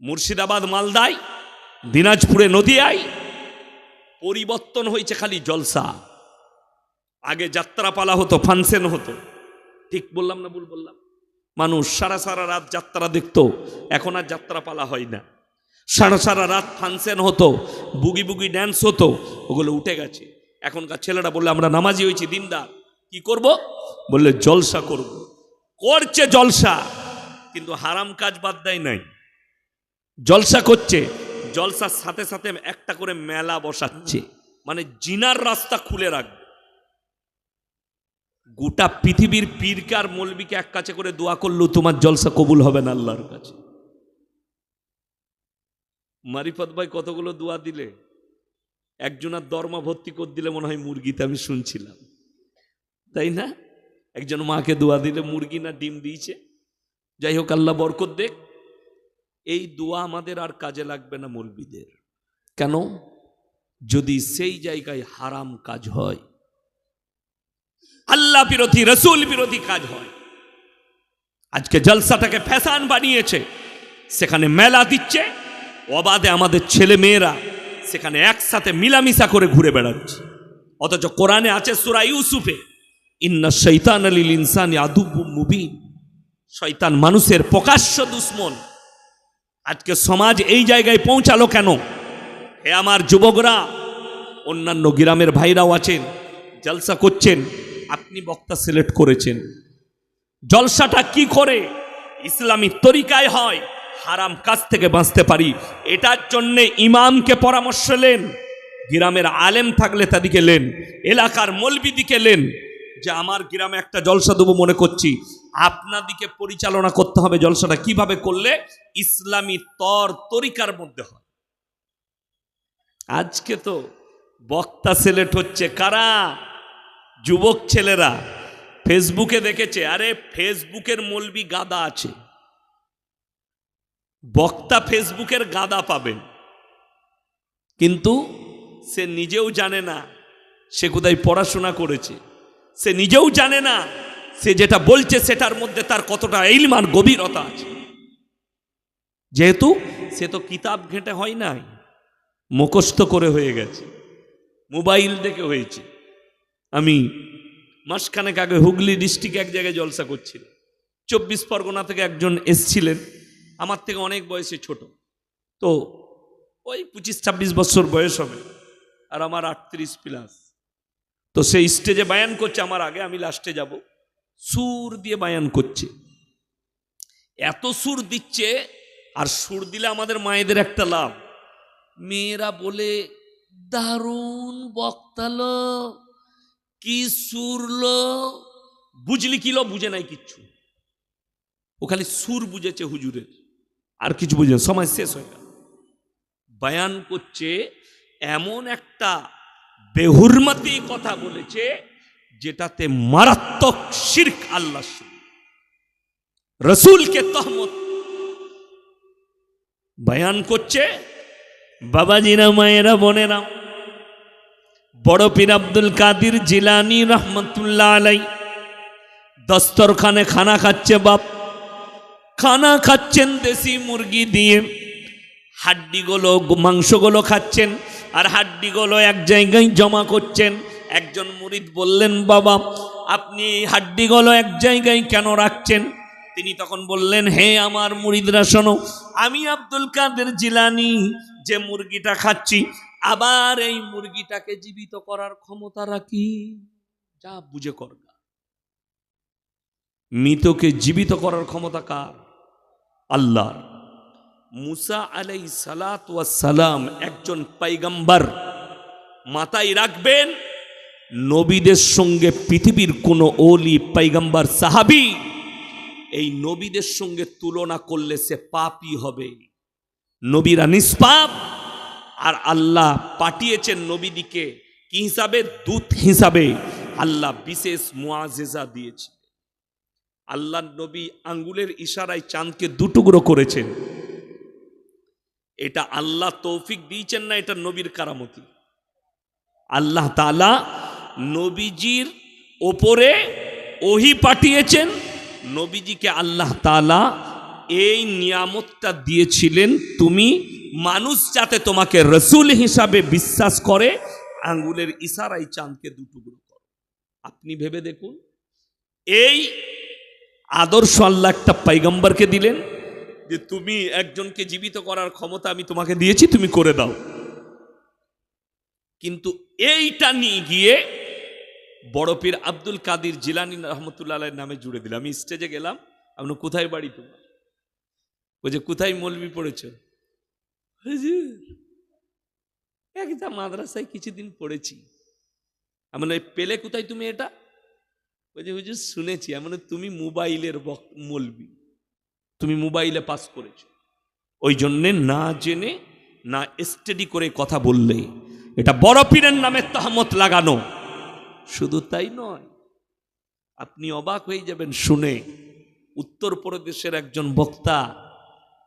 মুর্শিদাবাদ মালদায়, দিনাজপুরে নদিয়ায় পরিবর্তন হয়েছে খালি জলসা। আগে যাত্রাপালা হতো, ফাংশন হতো। ঠিক বললাম না ভুল বললাম? মানুষ সারা সারা রাত যাত্রা দেখত, এখন আর যাত্রাপালা হয় না। সারা সারা রাত ফাংশন হতো, বুগি বুগি ড্যান্স হতো, ওগুলো উঠে গেছে। এখনকার ছেলেরা বললে, আমরা নামাজি হয়েছি, দিনদার। কি করব? বললে, জলসা করব। করছে জলসা, কিন্তু হারাম কাজ বাদ দেয় নাই। জলসা করছে। জলসার সাথে সাথে একটা করে মেলা বসাচ্ছে। মানে জিনার রাস্তা খুলে রাখবে। গোটা পৃথিবীর পীরকার মলবিকে এক কাছে করে দোয়া করলেও তোমার জলসা কবুল হবে না আল্লাহর কাছে। মারিফত ভাই কতগুলো দোয়া দিলে? একজনের দরমা ভর্তি করে দিলে মনে হয় মুরগিতে আমি শুনছিলাম। তাই না? একজন মাকে দোয়া দিলে মুরগি না ডিম দিয়েছে। যাই হোক, আল্লাহ বরকত দেখ। এই দোয়া আমাদের আর কাজে লাগবে না মৌলবীদের। কেন? যদি সেই জায়গায় হারাম কাজ হয় আল্লাহ বিরোধী রসুল বিরোধী কাজ হয় আজকে জলসাটাকে ফ্যাশান বানিয়েছে সেখানে মেলা দিচ্ছে অবাধে আমাদের ছেলে মেয়েরা সেখানে একসাথে মিলামিশা করে ঘুরে বেড়াচ্ছে। অথচ কোরআনে আছে সুরা ইউসুফে ইন্না শৈতান আলিল ইনসান আদুবু মুবিন। শৈতান মানুষের প্রকাশ্য দুশ্মন। আজকে সমাজ এই জায়গায় পৌঁছালো কেন? হে আমার যুবকরা, অন্যান্য গ্রামের ভাইরাও আছেন, জলসা করছেন, আপনি বক্তা সিলেক্ট করেছেন। জলসাটা কি করে? ইসলামী তরিকায় হয়, হারাম কাজ থেকে বাঁচতে পারি, এটার জন্যে ইমামকে পরামর্শ লেন গ্রামের আলেম থাকলে তাদিকে লেন এলাকার মলবিদিকে লেন যে আমার গ্রামে একটা জলসা দেবো মনে করছি আপনাদিকে পরিচালনা করতে হবে জলসাটা। কীভাবে করলে? ইসলামী তর তরিকার মধ্যে হয়। আজকে তো বক্তা সিলেক্ট হচ্ছে কারা? যুবক ছেলেরা। ফেসবুকে দেখেছে, আরে ফেসবুকের মলবি গাদা আছে। বক্তা ফেসবুকের গাদা পাবেন কিন্তু সে নিজেও জানে না, সে কোথায় পড়াশোনা করেছে। সে নিজেও জানে না সে যেটা বলছে সেটার মধ্যে তার কতটা ইলমান গভীরতা আছে। যেহেতু সে তো কিতাব ঘেঁটে হয় নাই, মুখস্থ করে হয়ে গেছে, মোবাইল দেখে হয়েছে। আমি মাসখানেক আগে হুগলি ডিস্ট্রিক্টে এক জায়গায় জলসা করছিল চব্বিশ পরগনা থেকে একজন এসছিলেন, আমার থেকে অনেক বয়সে ছোট। তো ওই পঁচিশ ছাব্বিশ বছর বয়স হবে আর আমার আটত্রিশ প্লাস তো সেই স্টেজে বায়ান করছে, আমার আগে আমি লাস্টে যাব। সুর দিয়ে বায়ান করছে। এত সুর দিচ্ছে আর সুর দিলে আমাদের মায়েদের একটা লাভ। মেয়েরা বলে, দারুণ বক্তালো কি সুরলো বুঝলি কিলো বুঝে নাই কিচ্ছু। ও খালি সুর বুঝেছে হুজুরের। আর কিছু বুঝে সময় শেষ হয়ে গেল। বায়ান করছে, এমন একটা বেহুরমতি কথা বলেছে যেটাতে মারাত্মক শির্ক আল্লাহ রসুলকে তহমত। বয়ান করছে, বাবাজিরা, মায়েরা, বোনেরা, বড় পীর আব্দুল কাদির জিলানি রহমতুল্লাহ আলাই দস্তরখানে খানা খাচ্ছে বাপ। খানা খাচ্ছেন দেশি মুরগি দিয়ে, হাড্ডিগুলো, মাংসগুলো খাচ্ছেন, আর হাড্ডিগুলো এক জায়গায় জমা করছেন। একজন মুরিদ বললেন, বাবা, আপনি হাড্ডিগুলো এক জায়গায় কেন রাখছেন? তিনি তখন বললেন, হে আমার মুরিদরা, শোনো, আমি আব্দুল কাদের জিলানি যে মুরগিটা খাচ্ছি, আবার এই মুরগিটাকে জীবিত করার ক্ষমতা রাখি। যা বুঝে কর। মৃতকে জীবিত করার ক্ষমতা কার? আল্লাহ মুসা আলাই সালাত সালাম একজন পাইগাম্বার মাথায় রাখবেন নবীদের সঙ্গে পৃথিবীর কোনো ওলি পাইগাম্বার সাহাবি এই নবীদের সঙ্গে তুলনা করলে সে পাপই হবে। নবীরা নিষ্পাপ, আর আল্লাহ পাঠিয়েছেন নবীদিকে কি হিসাবে? দূত হিসাবে। আল্লাহ বিশেষ মুআজেজা দিয়েছে। আল্লাহ নবী আঙ্গুলের ইশারায় চাঁদকে দুটুকরো করেছেন। এটা আল্লাহ তৌফিক দিয়েছেন না এটা নবীর কারামতি? আল্লাহ তালা নবীজির ওপরে ওহি পাঠিয়েছেন। নবীজিকে আল্লাহ তালা এই নিয়ামতটা দিয়েছিলেন, তুমি মানুষ যাতে তোমাকে রসুল হিসাবে বিশ্বাস করে, আঙ্গুলের ইশারাই চাঁদকে দুটুকরো করো। আপনি ভেবে দেখুন, এই আদর্শ আল্লাহ একটা পাইগম্বরকে দিলেন, যে তুমি একজনকে জীবিত করার ক্ষমতা আমি তোমাকে দিয়েছি, তুমি করে দাও। কিন্তু এইটা নিয়ে গিয়ে বড় পীর আব্দুল কাদির জিলানি রহমতুল্লাহ নামে জুড়ে দিলাম আমি স্টেজে গেলাম, আপনি কোথায় বাড়ি তোমার? যে কোথায় মলবি পড়েছ? একটা মাদ্রাসায় কিছুদিন পড়েছি। এমন পেলে কোথায় তুমি এটা? যে হুজুর শুনেছি এমন তুমি মোবাইলের মলবি। তুমি মোবাইলে পাস করেছ। ওই জন্যে না জেনে, না স্টাডি করে কথা বললে, এটা বড় পীরের নামে তাহমত লাগানো। শুধু তাই নয়, আপনি অবাক হয়ে যাবেন শুনে। উত্তরপ্রদেশের একজন বক্তা,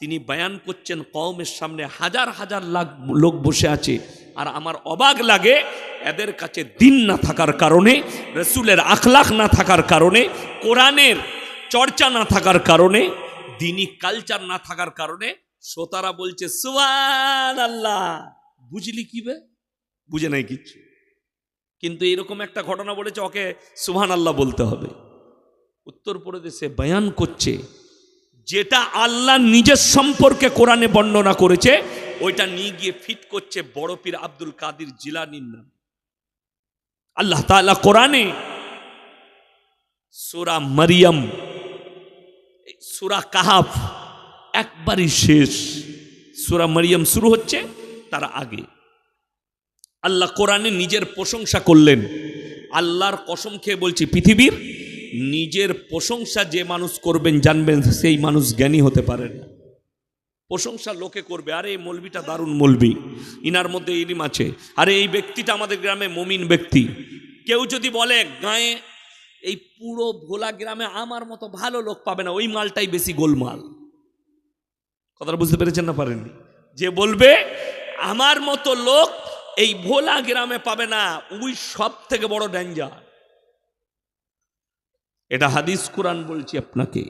তিনি বয়ান করছেন, কওমের সামনে হাজার হাজার লাখ লোক বসে আছে, আর আমার অবাক লাগে, এদের কাছে দিন না থাকার কারণে, রসুলের আখলাখ না থাকার কারণে, কোরআনের চর্চা না থাকার কারণে দিনই কালচার না থাকার কারণে, শ্রোতারা বলছে সুবান আল্লাহ বুঝলি কি বে? বুঝে নাই কিচ্ছু। কিন্তু এরকম একটা ঘটনা বলেছে, ওকে সুবহান আল্লাহ বলতে হবে। উত্তরপ্রদেশে বয়ান করছে, যেটা আল্লাহ নিজের সম্পর্কে কোরআনে বর্ণনা করেছে, ওইটা নিয়ে গিয়ে ফিট করছে বড় পীর আব্দুল কাদির জিলানির নাম। আল্লাহ তাআলা কোরআনে সুরা মারিয়াম সুরা কাহাফ একবারই শেষ। সুরা মারিয়াম শুরু হচ্ছে তার আগে। আল্লাহ কোরআনে নিজের প্রশংসা করলেন। আল্লাহর কসম খেয়ে বলছি, পৃথিবীর নিজের প্রশংসা যে মানুষ করবেন, জানবেন সেই মানুষ জ্ঞানী হতে পারে না। প্রশংসা লোকে করবে, আরে এই মলবিটা দারুণ মলবি, ইনার মধ্যে ইলিম আছে। আরে এই ব্যক্তিটা আমাদের গ্রামে মমিন ব্যক্তি। কেউ যদি বলে, গায়ে এই পুরো ভোলা গ্রামে আমার মতো ভালো লোক পাবে না, ওই মালটাই বেশি গোলমাল। কথাটা বুঝতে পেরেছেন না পারেননি? যে বলবে, আমার মতো লোক এই ভোলা গ্রামে পাবে না ওই সব থেকে বড় ডেঞ্জার এটা হাদিস কোরআন বলছি আপনাকে।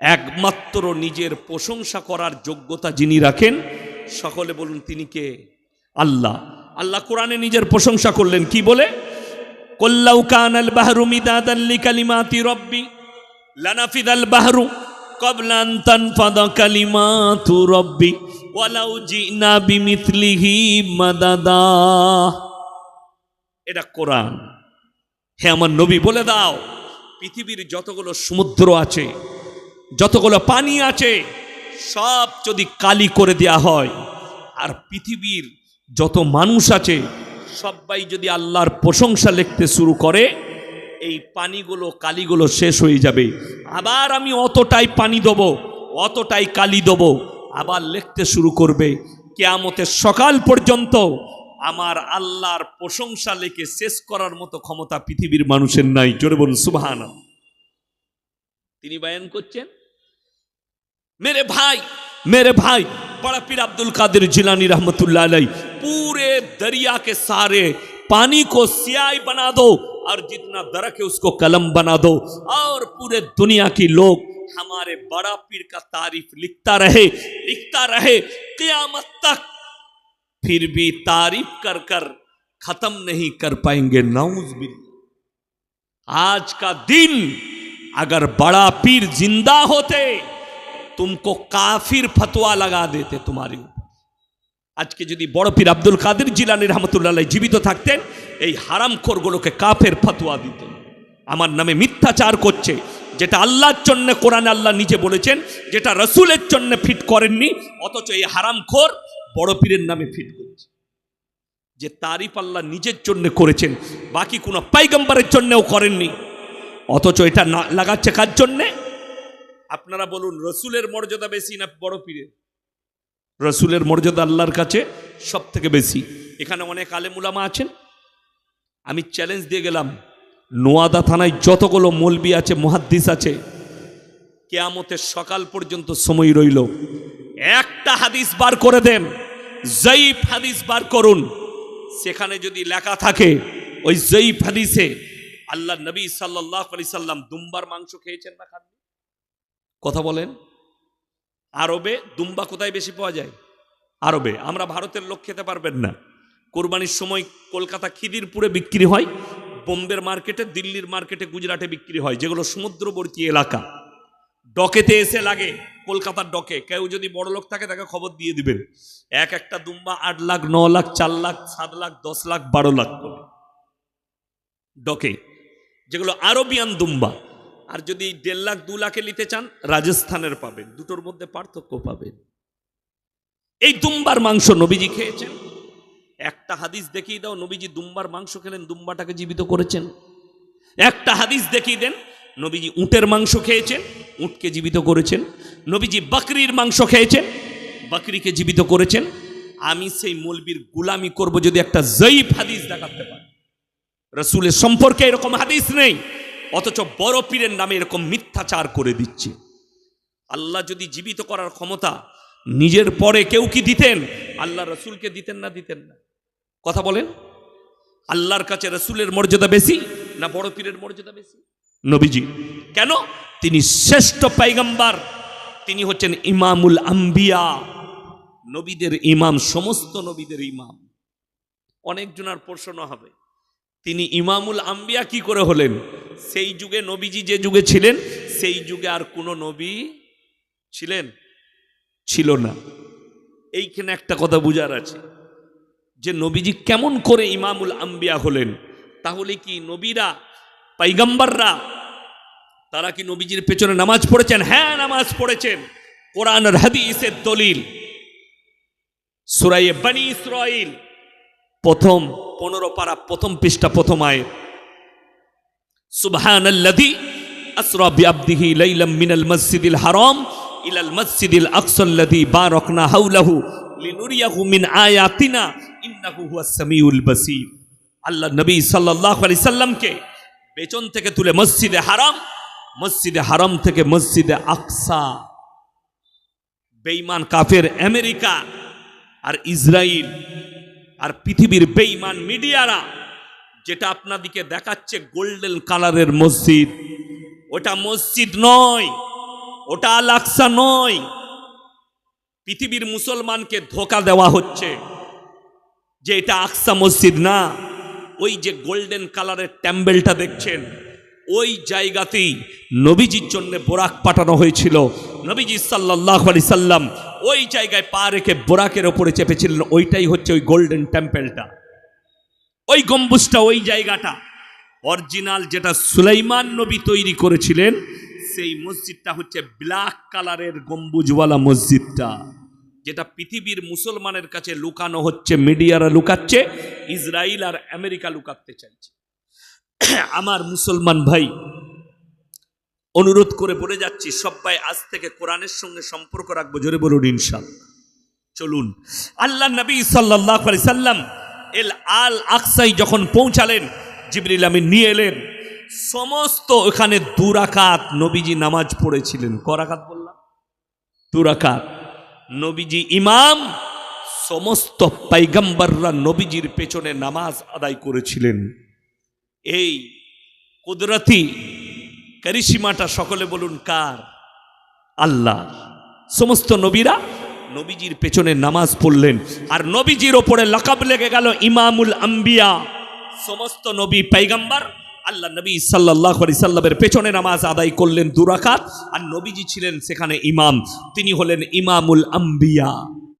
একমাত্র নিজের প্রশংসা করার যোগ্যতা যিনি রাখেন, সকলে বলুন তিনি কে? আল্লাহ। আল্লাহ কোরআনে নিজের প্রশংসা করলেন, কি বলে? কল্লাউ কানাল বাহরু মিদাদাল লিকালিমাতি রব্বি, লানাফিদাল বাহরু ক্বাবলা আন তানফাদা কালিমাতু রব্বি। ওয়ালাউ জিনা বিমিথলিহি মাদাদা। এটা কোরআন। হে আমার নবী, বলে দাও, পৃথিবীর যতগুলো সমুদ্র আছে, যতগুলো পানি আছে, সব যদি কালি করে দেয়া হয়, আর পৃথিবীর যত মানুষ আছে, সবাই যদি আল্লাহর প্রশংসা লিখতে শুরু করে, এই পানিগুলো, কালিগুলো শেষ হয়ে যাবে। আবার আমি অতটাই পানি দেবো, অতটাই কালি দেবো। আবার লিখতে শুরু করবে কেয়ামতের সকাল পর্যন্ত আমার আল্লাহর প্রশংসা লেখে শেষ করার মতো ক্ষমতা পৃথিবীর মানুষের নাই জোরে বলুন সুবাহান তিনি বায়ান করছেন मेरे भाई मेरे भाई बड़ा पीर अब्दुल कादिर जिलानी रहमतुल्लाह अलैह पूरे दरिया के सारे पानी को सियाही बना दो और जितना दरक है उसको कलम बना दो और पूरे दुनिया की लोग हमारे बड़ा पीर का तारीफ लिखता रहे लिखता रहे क़यामत तक फिर भी तारीफ कर कर खत्म नहीं कर पाएंगे नाउज बिल्ला आज का दिन अगर बड़ा पीर जिंदा होते तुमको काफिर फतवा लगा देते तुम्हारे ऊपर আজকে যদি বড় পীর আব্দুল কাদের জিলানি রহমতুল্লাহ জীবিত থাকতেন এই হারামখোরগুলোকে কাফের ফতোয়া দিতেন আমার নামে মিথ্যাচার করছে যেটা আল্লাহর জন্য কোরআন আল্লাহ নিজে বলেছেন, যেটা রসুলের জন্য ফিট করেননি, অথচ এই হারামখোর বড় পীরের নামে ফিট করছে। যে তারিফ আল্লাহ নিজের জন্য করেছেন, বাকি কোনো পাইগম্বরের জন্যও করেননি। অথচ এটা না লাগাচ্ছে কার জন্যে? আপনারা বলুন, রসুলের মর্যাদা বেশি না বড় পীরের? রসুলের মর্যাদা আল্লাহর কাছে সব থেকে বেশি। এখানে অনেক আলেমুলামা আছেন। আমি চ্যালেঞ্জ দিয়ে গেলাম। নোয়াদা থানায় যতগুলো মলবি আছে, মহাদ্দিস আছে, কেয়ামতের সকাল পর্যন্ত সময় রইল। একটা হাদিস বার করে দেন, জয়ীফ হাদিস বার করুন। সেখানে যদি লেখা থাকে, ওই জয়ীফ হাদিসে আল্লাহ নবী সাল্লাহ আলি সাল্লাম দুম্বার মাংস খেয়েছেন না খাননি? কথা বলেন। আরবে দুম্বা কোথায় বেশি পাওয়া যায়? আরবে। আমরা ভারতের লোক খেতে পারবেন না। কোরবানির সময় কলকাতা খিদিরপুরে বিক্রি হয় বোম্বের মার্কেটে, দিল্লির মার্কেটে গুজরাটে বিক্রি হয়, যেগুলো সমুদ্রবর্তী এলাকা। ডকেতে এসে লাগে, কলকাতার ডকে। কেউ যদি বড় লোক থাকে, তাকে খবর দিয়ে দিবেন। এক একটা দুম্বা আট লাখ, ন লাখ, চার লাখ, সাত লাখ, দশ লাখ, বারো লাখ করে। ডকে। যেগুলো আরবিয়ান দুম্বা। আর যদি দেড় লাখ, দু লাখে নিতে চান, রাজস্থানের পাবেন। দুটোর মধ্যে পার্থক্য পাবেন। এই দুম্বার মাংস নবীজি খেয়েছেন। একটা হাদিস দেখিয়ে দাও, নবীজি দুম্বার মাংস খেলেন, দুম্বাটাকে জীবিত করেছেন। একটা হাদিস দেখিয়ে দেন, নবীজি উটের মাংস খেয়েছেন, উটকে জীবিত করেছেন। নবীজি বকরির মাংস খেয়েছেন, বকরিকে জীবিত করেছেন। আমি সেই মলবির গুলামি করব যদি একটা জয়ীফ হাদিস দেখাতে পারি। রসুলের সম্পর্কে এরকম হাদিস নেই, অথচ বড় পীরের নামে এরকম মিথ্যাচার করে দিচ্ছে। আল্লাহ যদি জীবিত করার ক্ষমতা নিজের পরে কেউ কি দিতেন? আল্লাহ রসুলকে দিতেন না দিতেন না। কথা বলেন। আল্লাহর কাছে রসুলের মর্যাদা বেশি না বড় পীরের মর্যাদা বেশি? নবীজি। কেন? তিনি শ্রেষ্ঠ পাইগাম্বার। তিনি হচ্ছেন ইমামুল আম্বিয়া। নবীদের ইমাম সমস্ত নবীদের ইমাম। অনেকজনার প্রশ্ন হবে তিনি ইমামুল আম্বিয়া কি করে হলেন? সেই যুগে নবীজি যে যুগে ছিলেন সেই যুগে আর কোনো নবী ছিলেন? ছিল না। এইখানে একটা কথা বুঝার আছে। যে নবীজি কেমন করে ইমামুল আম্বিয়া হলেন, তাহলে কি নবীরা, পাইগাম্বাররা, তারা কি নবীজির পেছনে নামাজ পড়েছেন? হ্যাঁ নামাজ পড়েছেন। কোরআন হাদিসের দলিল। সুরাইয়ে বানি ইসরাইল প্রথম পনেরো পারা প্রথম পৃষ্ঠা, প্রথম আয় সুবহানাল্লাযী আসরা বিআবদিহি লাইলাম মিনাল মসজিদিল হারাম ইলাল মসজিদিল আকসাল্লাযী বারাকনা হাওলাহু লিনুরিয়াহু মিন আয়াতিনা ইন্নাহু আল্লাহ নবী সাল্লাল্লাহু আলাইহি সাল্লামকে পেছন থেকে তুলে মসজিদে হারাম মসজিদে হারাম থেকে মসজিদে আকসা। বেঈমান কাফের আমেরিকা আর ইসরায়েল আর পৃথিবীর বেঈমান মিডিয়ারা, যেটা আপনাদিকে দেখাচ্ছে গোল্ডেন কালারের মসজিদ, ওটা মসজিদ নয়, ওটা আল আকসা নয়। পৃথিবীর মুসলমানকে ধোকা দেওয়া হচ্ছে। যে এটা আকসা মসজিদ না, ওই যে গোল্ডেন কালারের ট্যাম্বেলটা দেখছেন, ওই জায়গাতেই নবীজির জন্য বোরাক পাঠানো হয়েছিল। নবীজি সাল্লাহ আলি সাল্লাম ওই জায়গায় পা রেখে বোরাকের ওপরে চেপেছিলেন, ওইটাই হচ্ছে ওই গোল্ডেন টেম্পেলটা ওই গম্বুজটা, ওই জায়গাটা। অরিজিনাল যেটা সুলাইমান নবী তৈরি করেছিলেন, সেই মসজিদটা হচ্ছে ব্ল্যাক কালারের গম্বুজওয়ালা মসজিদটা। যেটা পৃথিবীর মুসলমানের কাছে লুকানো হচ্ছে, মিডিয়ারা লুকাচ্ছে, ইসরায়েল আর আমেরিকা লুকাতে চাইছে। আমার মুসলমান ভাই, অনুরোধ করে বলে যাচ্ছি সবাই আজ থেকে কোরআনের সঙ্গে সম্পর্ক রাখব, জোরে বলুন ইনশাল্লাহ চলুন। আল্লাহ নবী সাল্লাহ সাল্লাম এল আল আকসাই যখন পৌঁছালেন, জিবরিল আমি নিয়ে এলেন, সমস্ত ওখানে দুরাকাত নবীজি নামাজ পড়েছিলেন। করাকাত বললাম? দুরাকাত। নবীজি ইমাম, সমস্ত পাইগাম্বাররা নবীজির পেছনে নামাজ আদায় করেছিলেন। এই কুদরতি ক্যারিসিমাটা সকলে বলুন কার? আল্লাহ। সমস্ত নবীরা নবীজির পেছনে নামাজ পড়লেন। আর নবীজির ওপরে লকাব লেগে গেল ইমামুল আম্বিয়া। সমস্ত নবী পাইগাম্বার আল্লাহ নবী সাল্লাহ সাল্লামের পেছনে নামাজ আদায় করলেন দুরাকাত। আর নবীজি ছিলেন সেখানে ইমাম। তিনি হলেন ইমামুল আম্বিয়া।